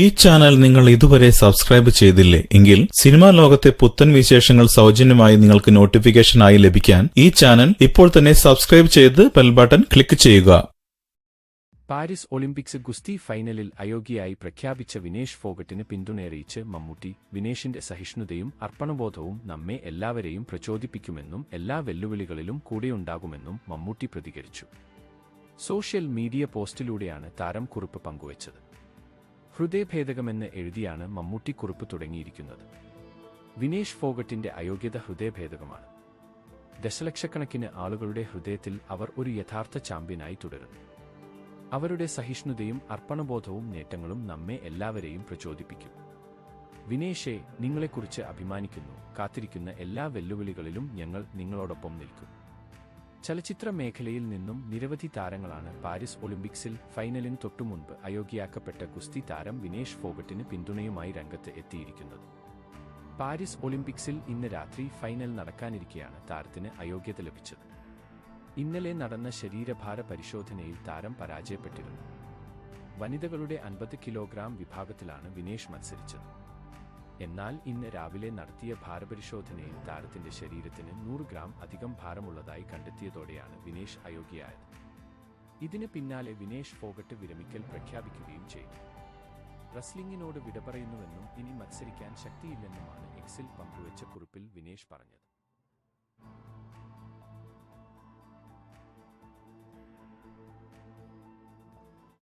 ഈ ചാനൽ നിങ്ങൾ ഇതുവരെ സബ്സ്ക്രൈബ് ചെയ്തില്ലേ എങ്കിൽ സിനിമാ ലോകത്തെ പുത്തൻ വിശേഷങ്ങൾ സൗജന്യമായി നിങ്ങൾക്ക് നോട്ടിഫിക്കേഷനായി ലഭിക്കാൻ ഈ ചാനൽ ഇപ്പോൾ തന്നെ സബ്സ്ക്രൈബ് ചെയ്ത് ബെൽ ബട്ടൺ ക്ലിക്ക് ചെയ്യുക. പാരീസ് ഒളിമ്പിക്സ് ഗുസ്തി ഫൈനലിൽ അയോഗ്യയായി പ്രഖ്യാപിച്ച വിനേഷ് ഫോഗട്ടിന് പിന്തുണയറിയിച്ച് മമ്മൂട്ടി വിനേഷിന്റെ സഹിഷ്ണുതയും അർപ്പണബോധവും നമ്മെ എല്ലാവരെയും പ്രചോദിപ്പിക്കുമെന്നും എല്ലാ വെല്ലുവിളികളിലും കൂടെയുണ്ടാകുമെന്നും മമ്മൂട്ടി പ്രതികരിച്ചു. സോഷ്യൽ മീഡിയ പോസ്റ്റിലൂടെയാണ് താരം കുറിപ്പ് പങ്കുവച്ചത്. ഹൃദയഭേദകമെന്ന് എഴുതിയാണ് മമ്മൂട്ടി കുറിപ്പ് തുടങ്ങിയിരിക്കുന്നത്. വിനേഷ് ഫോഗട്ടിന്റെ അയോഗ്യത ഹൃദയഭേദകമാണ്. ദശലക്ഷക്കണക്കിന് ആളുകളുടെ ഹൃദയത്തിൽ അവർ ഒരു യഥാർത്ഥ ചാമ്പ്യനായി തുടരുന്നു. അവരുടെ സഹിഷ്ണുതയും അർപ്പണബോധവും നേട്ടങ്ങളും നമ്മെ എല്ലാവരെയും പ്രചോദിപ്പിക്കും. വിനേഷെ നിങ്ങളെക്കുറിച്ച് അഭിമാനിക്കുന്നു. കാത്തിരിക്കുന്ന എല്ലാ വെല്ലുവിളികളിലും ഞങ്ങൾ നിങ്ങളോടൊപ്പം നിൽക്കും. ചലച്ചിത്ര മേഖലയിൽ നിന്നും നിരവധി താരങ്ങളാണ് പാരീസ് ഒളിമ്പിക്സിൽ ഫൈനലിന് തൊട്ടുമുൻപ് അയോഗ്യയാക്കപ്പെട്ട ഗുസ്തി താരം വിനേഷ് ഫോഗട്ടിന് പിന്തുണയുമായി രംഗത്ത് എത്തിയിരിക്കുന്നത്. പാരീസ് ഒളിമ്പിക്സിൽ ഇന്ന് രാത്രി ഫൈനൽ നടക്കാനിരിക്കെയാണ് താരത്തിന് അയോഗ്യത ലഭിച്ചത്. ഇന്നലെ നടന്ന ശരീരഭാര പരിശോധനയിൽ താരം പരാജയപ്പെട്ടിരുന്നു. വനിതകളുടെ അൻപത് കിലോഗ്രാം വിഭാഗത്തിലാണ് വിനേഷ് മത്സരിച്ചത്. എന്നാൽ ഇന്ന് രാവിലെ നടത്തിയ ഭാരപരിശോധനയിൽ താരത്തിന്റെ ശരീരത്തിന് നൂറ് ഗ്രാം അധികം ഭാരമുള്ളതായി കണ്ടെത്തിയതോടെയാണ് വിനേഷ് അയോഗ്യയായത്. ഇതിന് പിന്നാലെ വിനേഷ് ഫോഗട്ട് വിരമിക്കൽ പ്രഖ്യാപിക്കുകയും ചെയ്തു. റസ്ലിംഗിനോട് വിട പറയുന്നുവെന്നും ഇനി മത്സരിക്കാൻ ശക്തിയില്ലെന്നുമാണ് എക്സിൽ പങ്കുവച്ച കുറിപ്പിൽ വിനേഷ് പറഞ്ഞത്.